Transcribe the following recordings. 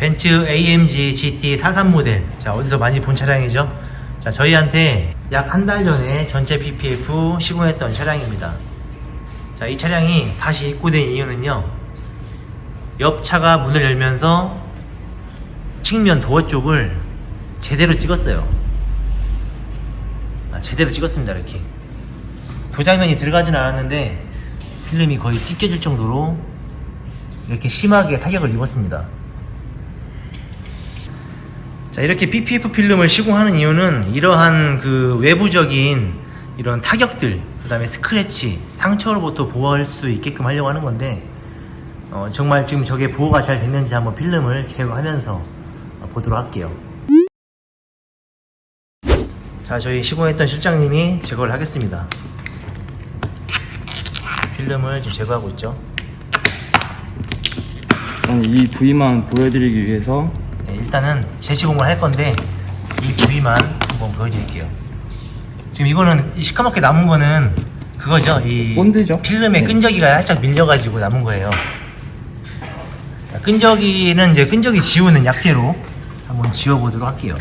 벤츠 AMG GT 43 모델. 자, 어디서 많이 본 차량이죠? 자, 저희한테 약 한 달 전에 전체 PPF 시공했던 차량입니다. 자, 이 차량이 다시 입고된 이유는요. 옆 차가 문을 열면서 측면 도어 쪽을 제대로 찍었어요. 아, 제대로 찍었습니다, 이렇게. 도장면이 들어가진 않았는데 필름이 거의 찢겨질 정도로 이렇게 심하게 타격을 입었습니다. 자, 이렇게 PPF 필름을 시공하는 이유는 이러한 그 외부적인 이런 타격들, 그 다음에 스크래치, 상처로부터 보호할 수 있게끔 하려고 하는 건데, 어, 정말 지금 저게 보호가 잘 됐는지 한번 필름을 제거하면서 어, 보도록 할게요. 자, 저희 시공했던 실장님이 제거를 하겠습니다. 필름을 지금 제거하고 있죠. 이 부위만 보여드리기 위해서 네, 일단은 재시공을 할 건데 이 부위만 한번 보여드릴게요. 지금 이거는 이 시커멓게 남은 거는 그거죠. 이 본드죠. 필름의 네. 끈적이가 살짝 밀려가지고 남은 거예요. 자, 끈적이는 이제 끈적이 지우는 약재로 한번 지워보도록 할게요.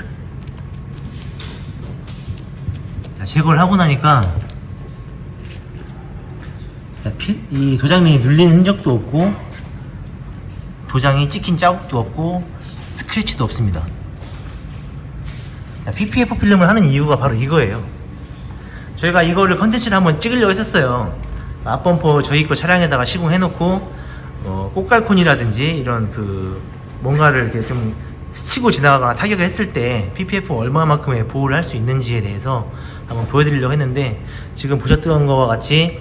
자, 제거를 하고 나니까 이 도장면이 눌린 흔적도 없고 도장이 찍힌 자국도 없고 스크래치도 없습니다. 자, PPF 필름을 하는 이유가 바로 이거예요. 저희가 이거를 컨텐츠를 한번 찍으려고 했었어요. 앞범퍼 저희 거 차량에다가 시공해놓고 어, 꽃갈콘이라든지 이런 그 뭔가를 이렇게 좀 스치고 지나가거나 타격을 했을 때 PPF 얼마만큼의 보호를 할 수 있는지에 대해서 한번 보여드리려고 했는데 지금 보셨던 것과 같이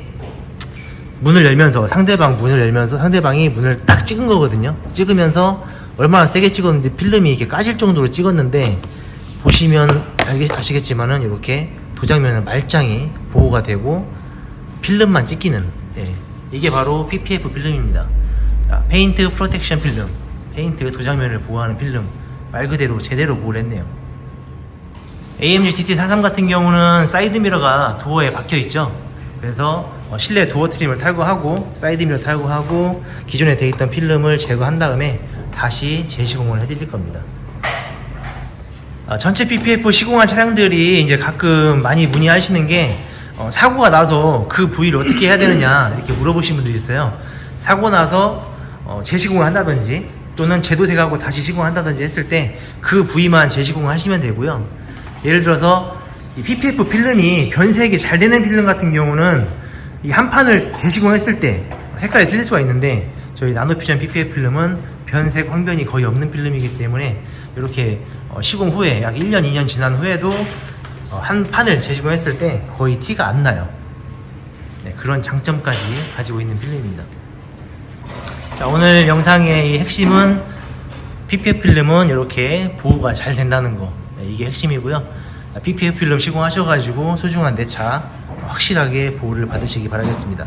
문을 열면서 상대방 문을 열면서 상대방이 문을 딱 찍은 거거든요. 찍으면서 얼마나 세게 찍었는데 필름이 이렇게 까질 정도로 찍었는데 보시면 알겠, 아시겠지만은 이렇게 도장면은 말짱이 보호가 되고 필름만 찍히는 예, 이게 바로 PPF 필름입니다. 자, 페인트 프로텍션 필름, 페인트 도장면을 보호하는 필름 말 그대로 제대로 보호를 했네요. AMG GT43 같은 경우는 사이드 미러가 도어에 박혀 있죠. 그래서 어, 실내 도어 트림을 탈거하고 사이드 미러 탈거하고 기존에 돼 있던 필름을 제거한 다음에 다시 재시공을 해드릴 겁니다. 어, 전체 PPF 시공한 차량들이 이제 가끔 많이 문의하시는 게 어, 사고가 나서 그 부위를 어떻게 해야 되느냐 이렇게 물어보시는 분들이 있어요. 사고 나서 어, 재시공을 한다든지 또는 제도색하고 다시 시공한다든지 했을 때 그 부위만 재시공을 하시면 되고요. 예를 들어서 이 PPF 필름이 변색이 잘 되는 필름 같은 경우는 이 한 판을 재시공했을 때 색깔이 틀릴 수가 있는데 저희 나노퓨전 PPF 필름은 변색 황변이 거의 없는 필름이기 때문에 이렇게 어, 시공 후에 약 1년 2년 지난 후에도 어, 한 판을 재시공했을 때 거의 티가 안 나요. 네, 그런 장점까지 가지고 있는 필름입니다. 자, 오늘 영상의 이 핵심은 PPF 필름은 이렇게 보호가 잘 된다는 거. 네, 이게 핵심이고요. 자, PPF 필름 시공하셔가지고 소중한 내 차 확실하게 보호를 받으시기 바라겠습니다.